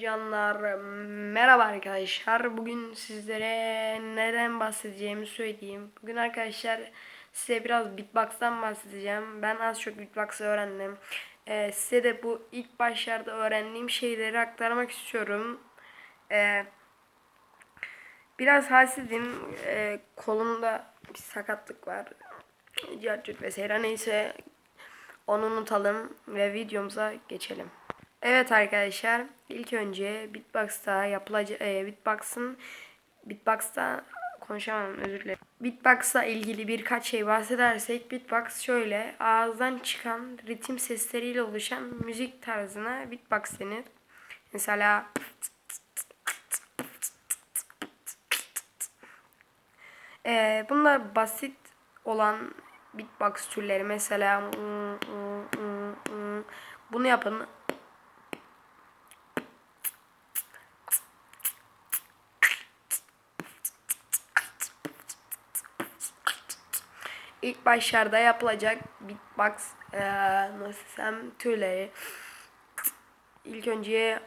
Canlar merhaba arkadaşlar. Bugün sizlere neden bahsedeceğimi söyleyeyim. Bugün arkadaşlar size biraz beatbox'tan bahsedeceğim. Ben az çok beatbox öğrendim. Ee, size de bu ilk başlarda öğrendiğim şeyleri aktarmak istiyorum. Ee, biraz halsizim. Ee, kolumda bir sakatlık var. Carcut vesaire neyse onu unutalım ve videomuza geçelim. Evet arkadaşlar ilk önce Beatbox'ta yapılacak e, Beatbox'ın Beatbox'ta konuşamam özür dilerim. Beatbox'la ilgili birkaç şey bahsedersek Beatbox şöyle ağızdan çıkan ritim sesleriyle oluşan müzik tarzına Beatbox denir. Mesela Ee, bunlar basit olan beatbox türleri mesela bunu yapın ilk başlarda yapılacak beatbox ee, nasıl desem türleri ilk önce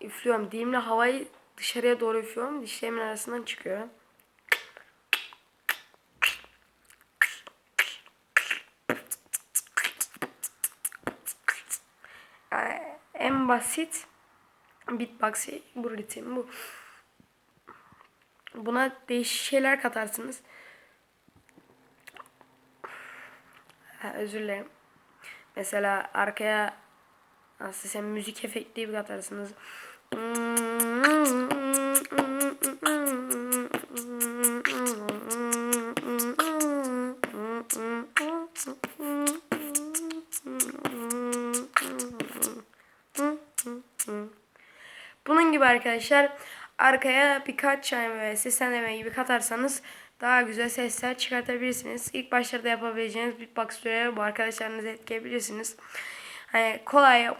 üflüyorum. Dilimle havayı dışarıya doğru üflüyorum. Dişlerimin arasından çıkıyor. En basit beatbox bu ritim bu Buna değişik şeyler katarsınız. Ha, özür dilerim. Mesela arkaya nasıl sen müzik efekti bir katarsınız. Bunun gibi arkadaşlar arkaya birkaç tane böyle seslendirme gibi katarsanız daha güzel sesler çıkartabilirsiniz. İlk başlarda yapabileceğiniz beatbox türleri bu arkadaşlarınızı etkileyebilirsiniz. Hani kolay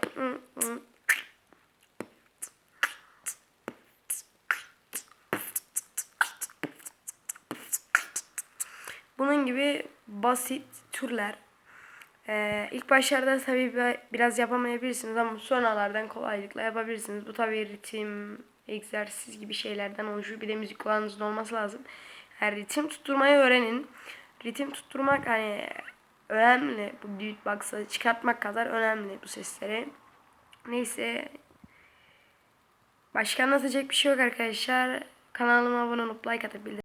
Bunun gibi basit türler. Ee, ilk başlarda tabii biraz yapamayabilirsiniz ama sonralardan kolaylıkla yapabilirsiniz. Bu tabii ritim, egzersiz gibi şeylerden oluşuyor. Bir de müzik kulağınızın olması lazım. Yani ritim tutturmayı öğrenin. Ritim tutturmak hani önemli. Bu beatbox'ı çıkartmak kadar önemli bu sesleri. Neyse. Başka anlatacak bir şey yok arkadaşlar. Kanalıma abone olup like atabilirsiniz.